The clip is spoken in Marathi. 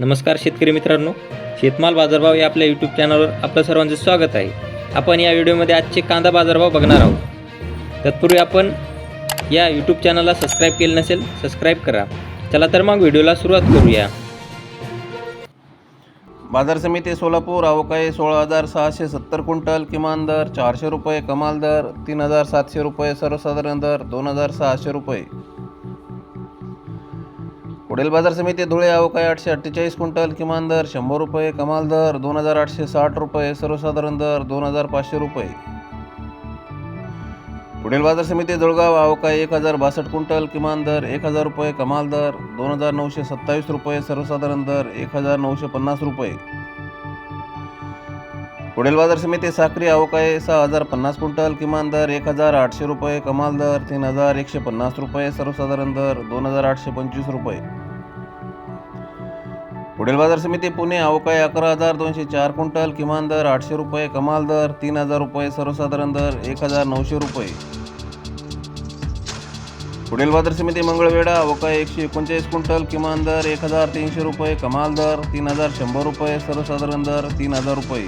नमस्कार शेतकरी मित्रांनो शेतमाल बाजारभाव या आपल्या यूट्यूब चॅनलवर आपलं सर्वांचं स्वागत आहे. आपण या व्हिडिओमध्ये आजचे कांदा बाजारभाव बघणार आहोत. तत्पूर्वी आपण या यूट्यूब चॅनलला सबस्क्राईब केलं नसेल सबस्क्राईब करा. चला तर मग व्हिडिओला सुरुवात करूया. बाजार समिती सोलापूर अवकाळी सोळा हजार सहाशे सत्तर क्विंटल किमान दर चारशे रुपये कमाल दर तीन हजार सातशे रुपये सर्वसाधारण दर दोन हजार सहाशे रुपये. पुढील बाजार समिती धुळे अवकाळी आठशे अठ्ठेचाळीस क्विंटल किमान दर शंभर रुपये कमाल दर दोन हजार आठशे साठ रुपये सर्वसाधारण दर दोन हजार पाचशे रुपये. पुढील बाजार समिती जळगाव अवकाळी एक हजार बासष्ट क्विंटल किमान दर एक हजार रुपये कमाल दर दोन हजार नऊशे सत्तावीस रुपये सर्वसाधारण दर एक हजार नऊशे पन्नास रुपये. पुढील बाजार समिती साक्री अवकाळी सहा हजार पन्नास क्विंटल किमान दर एक हजार आठशे रुपये कमाल दर तीन हजार एकशे पन्नास रुपये सर्वसाधारण दर दोन हजार आठशे पंचवीस रुपये. पुढील बाजार समिती पुणे अवकाळी अकरा हजार दोनशे चार क्विंटल किमान दर आठशे रुपये कमाल दर तीन हजार रुपये सर्वसाधारण दर एक हजार नऊशे रुपये. पुढील बाजार समिती मंगळवेढा अवकाळी एकशे एकोणचाळीस क्विंटल किमान दर एक हजार तीनशे रुपये कमाल दर तीन हजार शंभर रुपये सर्वसाधारण दर तीन हजार रुपये.